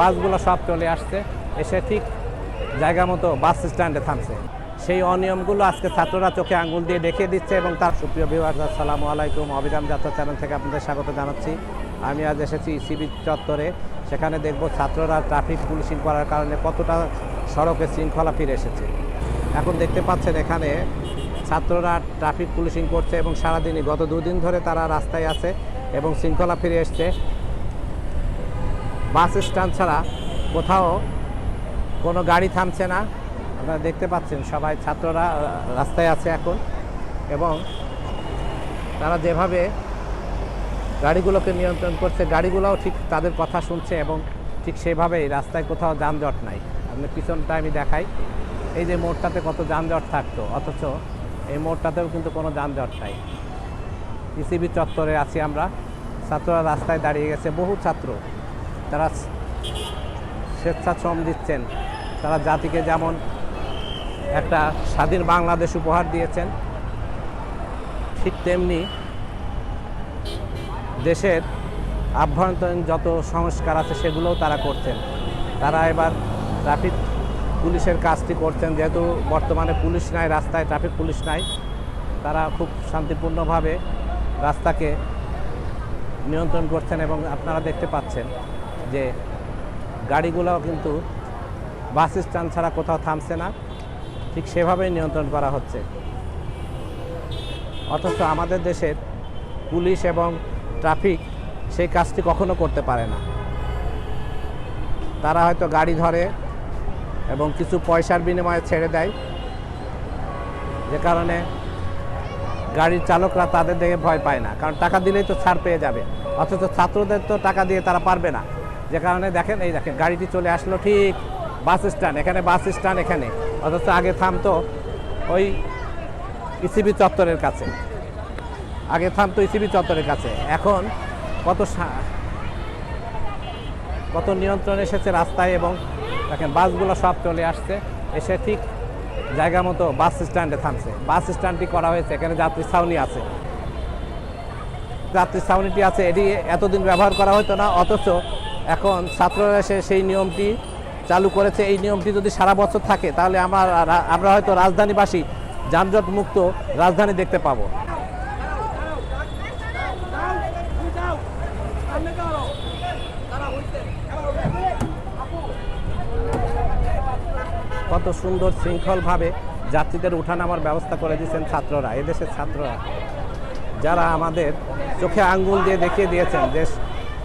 বাসগুলো সব চলে আসছে। এসে ঠিক জায়গা মতো বাস স্ট্যান্ডে থামছে। সেই অনিয়মগুলো আজকে ছাত্ররা চোখে আঙ্গুল দিয়ে দেখিয়ে দিচ্ছে এবং তার সুপ্রিয় বিভাগ আসসালামু আলাইকুম। অভিযান যাত্রা চ্যানেল থেকে আপনাদের স্বাগত জানাচ্ছি। আমি আজ এসেছি ইসিবি চত্বরে। সেখানে দেখব ছাত্ররা ট্রাফিক পুলিশিং করার কারণে কতটা সড়কে শৃঙ্খলা ফিরে এসেছে। এখন দেখতে পাচ্ছেন এখানে ছাত্ররা ট্রাফিক পুলিশিং করছে এবং সারাদিনই গত দুদিন ধরে তারা রাস্তায় আছে এবং শৃঙ্খলা ফিরে এসছে। বাস স্ট্যান্ড ছাড়া কোথাও কোনো গাড়ি থামছে না। আপনারা দেখতে পাচ্ছেন সবাই ছাত্ররা রাস্তায় আছে এখন এবং তারা যেভাবে গাড়িগুলোকে নিয়ন্ত্রণ করছে, গাড়িগুলোও ঠিক তাদের কথা শুনছে এবং ঠিক সেভাবেই রাস্তায় কোথাও যানজট নাই। আপনি পিছনটা আমি দেখাই। এই যে মোড়টাতে কত যানজট থাকতো, অথচ এই মোড়টাতেও কিন্তু কোনো যানজট নাই। ইসিবি চত্বরে আছি আমরা। ছাত্ররা রাস্তায় দাঁড়িয়ে গেছে, বহু ছাত্র। তারা স্বেচ্ছাশ্রম দিচ্ছেন। তারা জাতিকে যেমন একটা স্বাধীন বাংলাদেশ উপহার দিয়েছেন, ঠিক তেমনি দেশের আভ্যন্তরীণ যত সংস্কার আছে সেগুলোও তারা করছেন। তারা এবার ট্রাফিক পুলিশের কাজটি করছেন, যেহেতু বর্তমানে পুলিশ নাই, রাস্তায় ট্রাফিক পুলিশ নাই, তারা খুব শান্তিপূর্ণভাবে রাস্তাকে নিয়ন্ত্রণ করছেন এবং আপনারা দেখতে পাচ্ছেন। যে গাড়িগুলোও কিন্তু বাস স্ট্যান্ড ছাড়া কোথাও থামছে না। ঠিক সেভাবেই নিয়ন্ত্রণ করা হচ্ছে। অথচ আমাদের দেশের পুলিশ এবং ট্রাফিক সেই কাজটি কখনো করতে পারে না। তারা হয়তো গাড়ি ধরে এবং কিছু পয়সার বিনিময়ে ছেড়ে দেয়। যে কারণে গাড়ির চালকরা তাদের দেখে ভয় পায় না। কারণ টাকা দিলেই তো ছাড় পেয়ে যাবে। অথচ ছাত্রদের তো টাকা দিয়ে তারা পারবে না। যে কারণে দেখেন, এই দেখেন, গাড়িটি চলে আসলো ঠিক বাস স্ট্যান্ড, এখানে বাস স্ট্যান্ড এখানে। অথচ আগে থামতো ওই ইসিবি চত্বরের কাছে। আগে থামতো ইসিবি চত্বরের কাছে। এখন কত কত নিয়ন্ত্রণ এসেছে রাস্তায় এবং দেখেন, বাসগুলো সব চলে আসছে। এসে ঠিক জায়গা মতো বাস স্ট্যান্ডে থামছে। বাস স্ট্যান্ডটি করা হয়েছে, এখানে যাত্রী ছাউনি আছে। যাত্রী ছাউনিটি আছে, এটি এতদিন ব্যবহার করা হতো না, অথচ এখন ছাত্ররা এসে সেই নিয়মটি চালু করেছে। এই নিয়মটি যদি সারা বছর থাকে, তাহলে আমার আমরা হয়তো রাজধানীবাসী যানজট মুক্ত রাজধানী দেখতে পাবো। কত সুন্দর শৃঙ্খলভাবে যাত্রীদের উঠানামার ব্যবস্থা করে দিয়েছেন ছাত্ররা, এদেশের ছাত্ররা। যারা আমাদের চোখে আঙ্গুল দিয়ে দেখিয়ে দিয়েছেন যে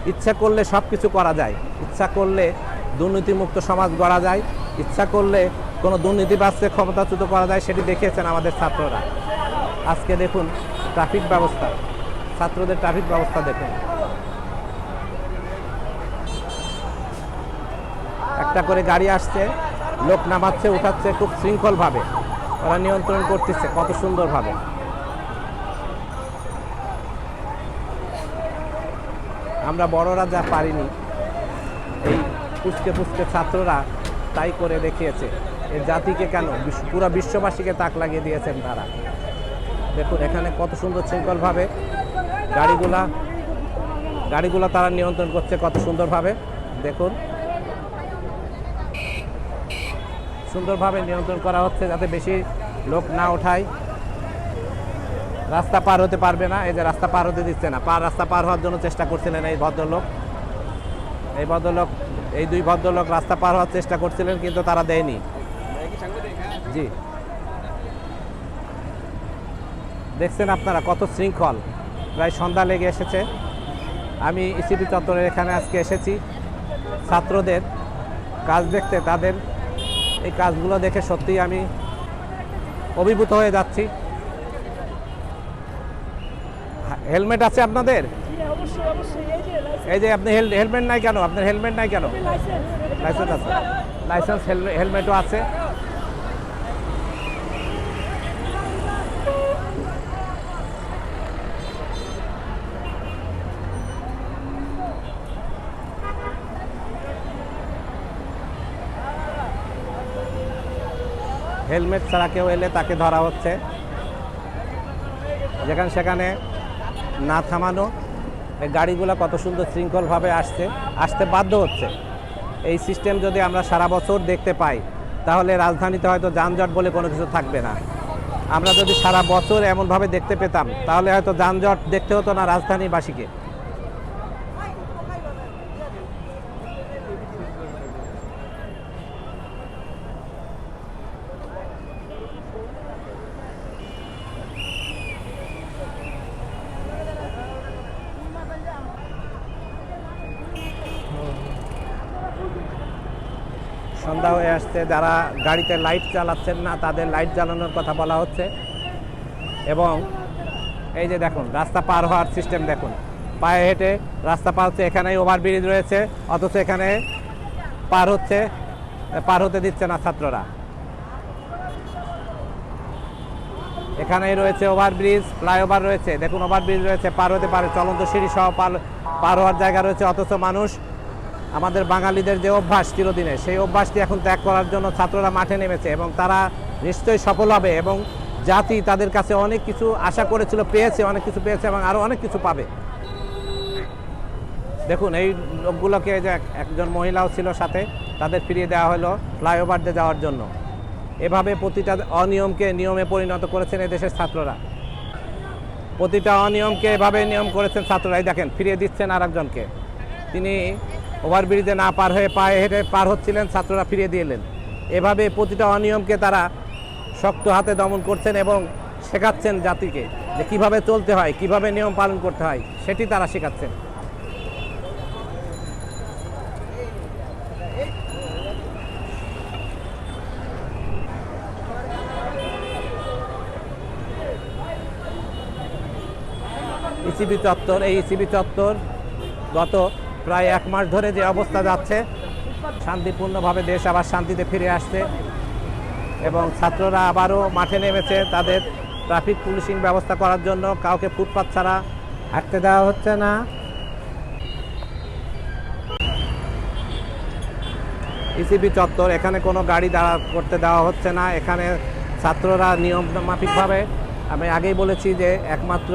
ইচ্ছা করলে সব কিছু করা যায়। ইচ্ছা করলে দুর্নীতিমুক্ত সমাজ গড়া যায়। ইচ্ছা করলে কোনো দুর্নীতিবাজকে ক্ষমতাচ্যুত করা যায়, সেটি দেখিয়েছেন আমাদের ছাত্ররা। আজকে দেখুন ট্রাফিক ব্যবস্থা। ছাত্রদের ট্রাফিক ব্যবস্থা দেখুন। একটা করে গাড়ি আসছে, লোক নামাচ্ছে, উঠাচ্ছে খুব শৃঙ্খলভাবে। ওরা নিয়ন্ত্রণ করতেছে, কত সুন্দরভাবে। আমরা বড়রা যা পারিনি, এই পুচকে পুচকে ছাত্ররা তাই করে দেখিয়েছে। এই জাতিকে কেন? পুরো বিশ্ববাসীকে তাক লাগিয়ে দিয়েছেন তারা। দেখুন, এখানে কত সুন্দর শৃঙ্খলভাবে গাড়িগুলা, গাড়িগুলো তারা নিয়ন্ত্রণ করছে কত সুন্দরভাবে। দেখুন, সুন্দরভাবে নিয়ন্ত্রণ করা হচ্ছে যাতে বেশি লোক না ওঠায়। রাস্তা পার হতে পারবে না। এই যে রাস্তা পার হতে দিচ্ছে না। পার রাস্তা পার হওয়ার জন্য চেষ্টা করছিলেন এই ভদ্রলোক। এই ভদ্রলোক এই দুই ভদ্রলোক রাস্তা পার হওয়ার চেষ্টা করছিলেন, কিন্তু তারা দেয়নি। জি। দেখছেন আপনারা কত শৃঙ্খল। প্রায় সন্ধ্যা লেগে এসেছে। আমি ইসিপি চত্বরের এখানে আজকে এসেছি। ছাত্রদের কাজ দেখতে, তাদের এই কাজগুলো দেখে সত্যিই আমি অভিভূত হয়ে যাচ্ছি। হেলমেট আছে আপনাদের? এই যে আপনি হেল- হেলমেট নাই কেন? আপনার হেলমেট নাই কেন? লাইসেন্স আছে। লাইসেন্স হেলমে- হেলমেটও আছে। হেলমেট ছাড়া কেউ এলে তাকে ধরা হচ্ছে। যেখানে সেখানে না থামানো। গাড়িগুলো কত সুন্দর শৃঙ্খলভাবে আসছে। আসতে বাধ্য হচ্ছে। এই সিস্টেম যদি আমরা সারা বছর দেখতে পাই, তাহলে রাজধানীতে হয়তো যানজট বলে কোনো কিছু থাকবে না। আমরা যদি সারা বছর এমনভাবে দেখতে পেতাম, তাহলে হয়তো যানজট দেখতে হতো না রাজধানীবাসীকে। সন্ধ্যা হয়ে আসছে। যারা গাড়িতে লাইট চালাচ্ছেন না, তাদের লাইট জ্বালানোর কথা বলা হচ্ছে। এবং এই যে দেখুন, রাস্তা পার হওয়ার সিস্টেম দেখুন। পায়ে হেঁটে রাস্তা পার হচ্ছে, এখানেই ওভারব্রিজ রয়েছে, অথচ এখানে পার হচ্ছে, পার হতে দিচ্ছে না ছাত্ররা। এখানেই রয়েছে ওভারব্রিজ ফ্লাইওভার রয়েছে। দেখুন ওভারব্রিজ রয়েছে, পার হতে পারে, চলন্ত সিঁড়ি সহ পার পার হওয়ার জায়গা রয়েছে, অথচ মানুষ আমাদের বাঙালিদের যে অভ্যাস চিরদিনের সেই অভ্যাসটি এখন ত্যাগ করার জন্য ছাত্ররা মাঠে নেমেছে এবং তারা নিশ্চয়ই সফল হবে এবং জাতি তাদের কাছে অনেক কিছু আশা করেছিল, পেয়েছে, অনেক কিছু পেয়েছে এবং আরও অনেক কিছু পাবে। দেখুন, এই লোকগুলোকে যে একজন মহিলাও ছিল সাথে, তাদের ফিরিয়ে দেওয়া হলো ফ্লাইওভার দিয়ে যাওয়ার জন্য। এভাবে প্রতিটা অনিয়মকে নিয়মে পরিণত করেছেন দেশের ছাত্ররা। প্রতিটা অনিয়মকে এভাবে নিয়ম করেছেন ছাত্ররা। এই দেখেন, ফিরিয়ে দিচ্ছেন আর তিনি ওভারব্রিজে না পার হয়ে পায়ে হেঁটে পার হচ্ছিলেন, ছাত্ররা ফিরিয়ে দিলেন এভাবে প্রতিটা অনিয়মকে তারা শক্ত হাতে দমন করছেন এবং শেখাচ্ছেন জাতিকে যে কীভাবে চলতে হয়, কীভাবে নিয়ম পালন করতে হয়, সেটি তারা শেখাচ্ছেন। ইসিবি চত্বর, এই ইসিবি চত্বর গত প্রায় এক মাস ধরে যে অবস্থা যাচ্ছে, শান্তিপূর্ণভাবে দেশ আবার শান্তিতে ফিরে আসছে এবং ছাত্ররা আবারও মাঠে নেমেছে তাদের ট্রাফিক পুলিশিং ব্যবস্থা করার জন্য। কাউকে ফুটপাত ছাড়া হাঁটতে দেওয়া হচ্ছে না। ইসিবি চত্বর, এখানে কোনো গাড়ি দাঁড়া করতে দেওয়া হচ্ছে না। এখানে ছাত্ররা নিয়ম মাফিকভাবে, আমি আগেই বলেছি যে একমাত্র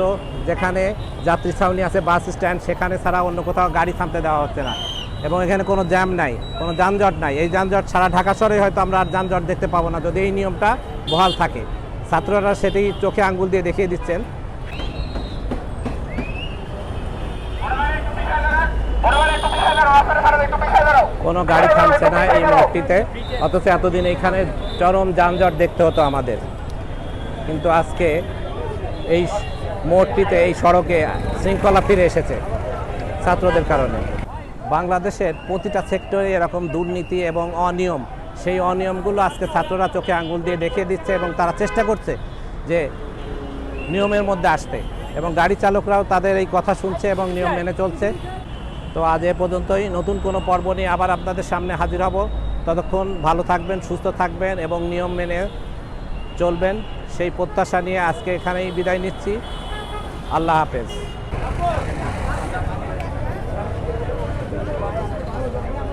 যেখানে যাত্রী ছাউনি আছে, বাস স্ট্যান্ড, সেখানে ছাড়া অন্য কোথাও গাড়ি থামতে দেওয়া হচ্ছে না। এবং এখানে কোনো জ্যাম নাই, কোনো যানজট নাই। এই যানজট সারা ঢাকা শহরে হয়তো আমরা আর যানজট দেখতে পাবো না, যদি এই নিয়মটা বহাল থাকে। ছাত্ররা সেটি চোখে আঙ্গুল দিয়ে দেখিয়ে দিচ্ছেন। কোনো গাড়ি থামছে না এই মোড়টিতে অথচ এতদিন এইখানে চরম যানজট দেখতে হতো আমাদের। কিন্তু আজকে এই মোড়টিতে এই সড়কে শৃঙ্খলা ফিরে এসেছে ছাত্রদের কারণে। বাংলাদেশের প্রতিটা সেক্টরে এরকম দুর্নীতি এবং অনিয়ম, সেই অনিয়মগুলো আজকে ছাত্ররা চোখে আঙ্গুল দিয়ে দেখিয়ে দিচ্ছে এবং তারা চেষ্টা করছে যে নিয়মের মধ্যে আসতে এবং গাড়ি চালকরাও তাদের এই কথা শুনছে এবং নিয়ম মেনে চলছে। তো আজ এ পর্যন্তই। নতুন কোনো পর্ব নিয়ে আবার আপনাদের সামনে হাজির হব। ততক্ষণ ভালো থাকবেন, সুস্থ থাকবেন এবং নিয়ম মেনে চলবেন। সেই প্রত্যাশা নিয়ে আজকে এখানেই বিদায় নিচ্ছি। আল্লাহ হাফেজ।